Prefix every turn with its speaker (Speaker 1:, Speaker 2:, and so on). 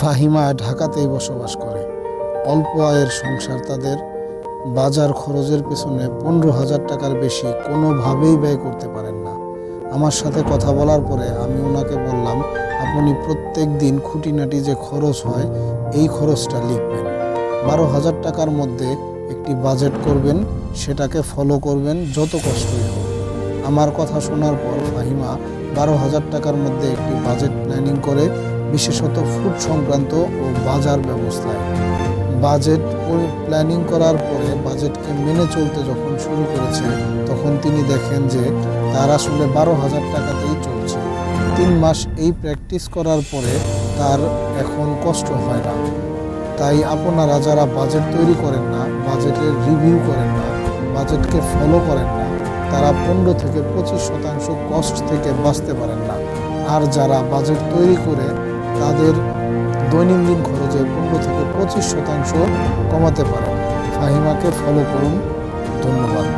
Speaker 1: ফাহিমা ঢাকাতেই বসবাস করে। অল্প আয়ের সংসার তাদের। বাজার খরচের পেছনে পনেরো হাজার টাকার বেশি কোনোভাবেই ব্যয় করতে পারেন না। আমার সাথে কথা বলার পরে আমি ওনাকে বললাম, আপনি প্রত্যেক দিন খুঁটিনাটি যে খরচ হয়, এই খরচটা লিখবেন। বারো হাজার টাকার মধ্যে একটি বাজেট করবেন, সেটাকে ফলো করবেন যত কষ্টই হোক। আমার কথা শোনার পর ফাহিমা বারো হাজার টাকার মধ্যে একটি বাজেট প্ল্যানিং করে বিশেষত ফুড সংক্রান্ত ও বাজার ব্যবস্থায়। বাজেট প্ল্যানিং করার পরে বাজেটকে মেনে চলতে যখন শুরু করেছে, তখন তিনি দেখেন যে তার আসলে বারো হাজার টাকাতেই চলছে। তিন মাস এই প্র্যাকটিস করার পরে তার এখন কষ্ট হয় না। তাই আপনারা যারা বাজেট তৈরি করেন না বাজেটের রিভিউ করেন না, বাজেটকে ফলো করেন না, তারা পনেরো থেকে পঁচিশ শতাংশ কস্ট থেকে বাঁচতে পারেন না। আর যারা বাজেট তৈরি করে তাদের দৈনন্দিন খরচের পনেরো থেকে পঁচিশ শতাংশ কমাতে পারেন। ফাহিমাকে ফলো করুন। ধন্যবাদ।